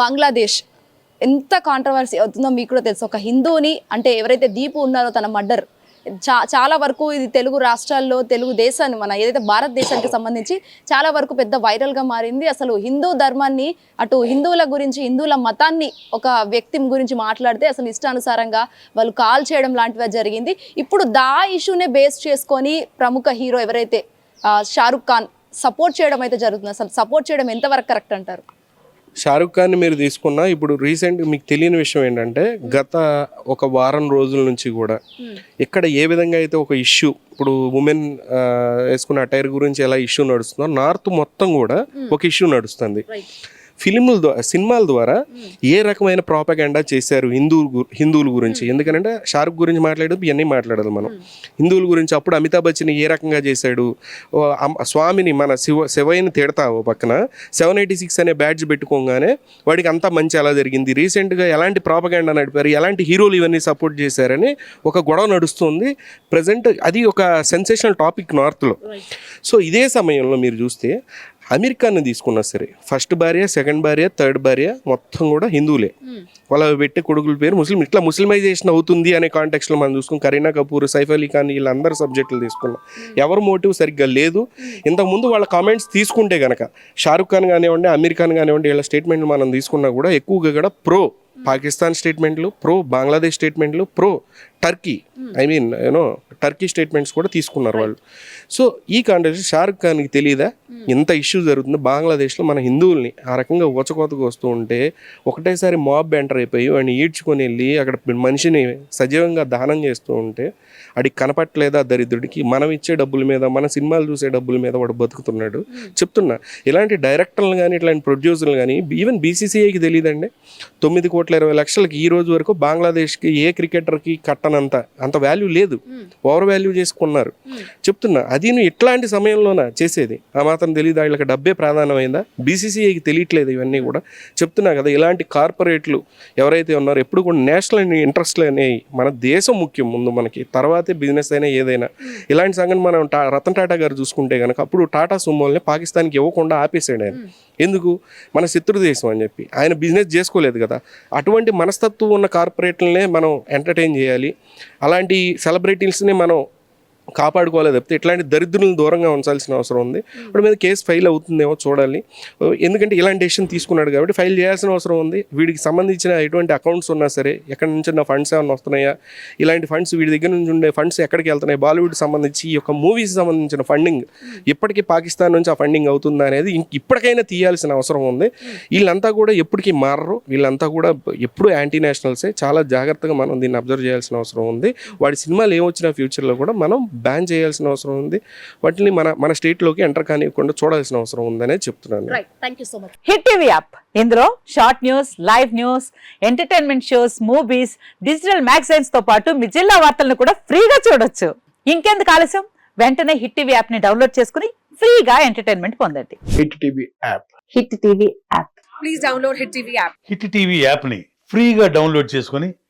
బంగ్లాదేశ్. ఎంత కాంట్రవర్సీ అవుతుందో మీకు కూడా తెలుసు. ఒక హిందూని అంటే ఎవరైతే దీపు ఉన్నారో తన మర్డర్. చా చాలా వరకు ఇది తెలుగు రాష్ట్రాల్లో తెలుగు దేశాన్ని మన ఏదైతే భారతదేశానికి సంబంధించి చాలా వరకు పెద్ద వైరల్గా మారింది. అసలు హిందూ ధర్మాన్ని అటు హిందువుల గురించి హిందువుల మతాన్ని ఒక వ్యక్తి గురించి మాట్లాడితే అసలు ఇష్టానుసారంగా వాళ్ళు కాల్ చేయడం లాంటివి జరిగింది. ఇప్పుడు దా ఇష్యూనే బేస్ చేసుకొని ప్రముఖ హీరో ఎవరైతే షారుఖ్ ఖాన్ సపోర్ట్ చేయడం అయితే జరుగుతుంది. అసలు సపోర్ట్ చేయడం ఎంతవరకు కరెక్ట్ అంటారు? షారుఖ్ ఖాన్ మీరు తీసుకున్నా ఇప్పుడు రీసెంట్ మీకు తెలియని విషయం ఏంటంటే గత ఒక వారం రోజుల నుంచి కూడా ఇక్కడ ఏ విధంగా అయితే ఒక ఇష్యూ ఇప్పుడు ఉమెన్ వేసుకున్న అటైర్ గురించి ఎలా ఇష్యూ నడుస్తుందో నార్త్ మొత్తం కూడా ఒక ఇష్యూ నడుస్తుంది. ఫిలిముల ద్వారా సినిమాల ద్వారా ఏ రకమైన ప్రాపగండా చేశారు హిందూ హిందువుల గురించి? ఎందుకంటే షారుఖ్ గురించి మాట్లాడేది ఇవన్నీ మాట్లాడాలి మనం. హిందువుల గురించి అప్పుడు అమితాబ్ బచ్చన్ ఏ రకంగా చేశాడు? స్వామిని మన శివ శివయ్యని తిడతా ఓ పక్కన సెవెన్ ఎయిటీ సిక్స్ అనే బ్యాడ్జ్ పెట్టుకోగానే వాడికి అంతా మంచి ఎలా జరిగింది. రీసెంట్గా ఎలాంటి ప్రాపగండా నడిపారు? ఎలాంటి హీరోలు ఇవన్నీ సపోర్ట్ చేశారని ఒక గొడవ నడుస్తుంది. ప్రజెంట్ అది ఒక సెన్సేషనల్ టాపిక్ నార్త్లో. సో ఇదే సమయంలో మీరు చూస్తే అమెరికాని తీసుకున్నా సరే ఫస్ట్ భార్య సెకండ్ భార్య థర్డ్ భార్య మొత్తం కూడా హిందువులే. వాళ్ళ పెట్టే కొడుకుల పేరు ముస్లిం ఇట్లా ముస్లిమైజేషన్ అవుతుంది అనే కాంటెక్స్లో మనం చూసుకుని కరీనా కపూర్ సైఫ్ అలీ ఖాన్ వీళ్ళందరూ సబ్జెక్టులు తీసుకున్నాం. ఎవరి మోటివ్ సరిగ్గా లేదు. ఇంతకుముందు వాళ్ళ కామెంట్స్ తీసుకుంటే గనక షారుఖ్ ఖాన్ కానివ్వండి అమీర్ ఖాన్ కానివ్వండి వీళ్ళ స్టేట్మెంట్లు మనం తీసుకున్నా కూడా ఎక్కువగా కూడా ప్రో పాకిస్తాన్ స్టేట్మెంట్లు ప్రో బంగ్లాదేశ్ స్టేట్మెంట్లు pro Turkey I mean you know Turkey statements కూడా తీసుకున్నారు వాళ్ళు. సో ఈ కాంటెక్స్ట్ షారుఖ్ ఖాన్కి తెలియదా ఇంత ఇష్యూ జరుగుతుంది బంగ్లాదేశ్లో మన హిందువుల్ని ఆ రకంగా ఊచకోతకు వస్తూ ఉంటే ఒకటేసారి మాబ్ ఎంటర్ అయిపోయి వాడిని ఈడ్చుకొని వెళ్ళి అక్కడ మనిషిని సజీవంగా దానం చేస్తూ ఉంటే అడికి కనపట్లేదా దరిద్రుడికి? మనం ఇచ్చే డబ్బుల మీద మన సినిమాలు చూసే డబ్బుల మీద వాడు బతుకుతున్నాడు. చెప్తున్నా ఇలాంటి డైరెక్టర్లు కానీ ఇట్లాంటి ప్రొడ్యూసర్లు కానీ ఈవెన్ బీసీసీఐకి తెలియదండి తొమ్మిది కోట్ల ఇరవై లక్షలకి ఈ రోజు వరకు బంగ్లాదేశ్కి ఏ క్రికెటర్కి కట్ట అంత వాల్యూ లేదు. ఓవర్ వాల్యూ చేసుకున్నారు. చెప్తున్నా అది నువ్వు ఇట్లాంటి సమయంలోన చేసేది? ఆ మాత్రం తెలియదు వీళ్ళకి డబ్బే ప్రధానమైందా బీసీసీఐకి తెలియట్లేదు ఇవన్నీ కూడా. చెప్తున్నా కదా ఇలాంటి కార్పొరేట్లు ఎవరైతే ఉన్నారో ఎప్పుడు కూడా నేషనల్ ఇంట్రెస్ట్లు అనేవి మన దేశం ముఖ్యం ముందు మనకి. తర్వాతే బిజినెస్ అయినా ఏదైనా. ఇలాంటి సంగతి మనం టా రతన్ టాటా గారు చూసుకుంటే కనుక అప్పుడు టాటా సుమోల్ని పాకిస్తాన్కి ఇవ్వకుండా ఆపేసాడు ఆయన. ఎందుకు? మన శత్రు దేశం అని చెప్పి. ఆయన బిజినెస్ చేసుకోలేదు కదా. అటువంటి మనస్తత్వం ఉన్న కార్పొరేట్లనే మనం ఎంటర్టైన్ చేయాలి. అలాంటి సెలబ్రిటీస్ని మనం కాపాడుకోవాలి తప్పితే ఇట్లాంటి దరిద్రులను దూరంగా ఉంచాల్సిన అవసరం ఉంది. వాడి మీద కేసు ఫైల్ అవుతుందేమో చూడాలి. ఎందుకంటే ఇలాంటి డెసిషన్ తీసుకున్నాడు కాబట్టి ఫైల్ చేయాల్సిన అవసరం ఉంది. వీడికి సంబంధించిన ఎటువంటి అకౌంట్స్ ఉన్నా సరే ఎక్కడి నుంచి నా ఫండ్స్ ఏమైనా వస్తున్నాయా? ఇలాంటి ఫండ్స్ వీడి దగ్గర నుంచి ఉండే ఫండ్స్ ఎక్కడికి వెళ్తున్నాయి? బాలీవుడ్ సంబంధించి ఈ యొక్క మూవీస్ సంబంధించిన ఫండింగ్ ఇప్పటికీ పాకిస్తాన్ నుంచి ఆ ఫండింగ్ అవుతుందా అనేది ఇప్పటికైనా తీయాల్సిన అవసరం ఉంది. వీళ్ళంతా కూడా ఎప్పటికీ మారరు. వీళ్ళంతా కూడా ఎప్పుడు యాంటీ నేషనల్సే చాలా జాగ్రత్తగా మనం దీన్ని అబ్జర్వ్ చేయాల్సిన అవసరం ఉంది. వాడి సినిమాలు ఏమొచ్చినా ఫ్యూచర్లో కూడా మనం బ్యాన్ చేయాల్సిన అవసరం ఉంది. వాటిని మన మన స్టేట్లోకి ఎంటర్ కానివ్వకుండా చూడాల్సిన అవసరం ఉందనే చెప్తున్నాను. Right thank you so much Hit TV app ఇందులో short news live news entertainment shows movies digital మ్యాగజైన్స్తో పాటు మీ జిల్లా వార్తలను కూడా ఫ్రీగా చూడొచ్చు. ఇంకెందుకు ఆలస్యం? వెంటనే హిట్ టీవీ యాప్ని డౌన్లోడ్ చేసుకుని ఫ్రీగా ఎంటర్టైన్మెంట్ పొందండి. Hit TV app Hit TV app Hit TV యాప్ని ఫ్రీగా డౌన్లోడ్ చేసుకొని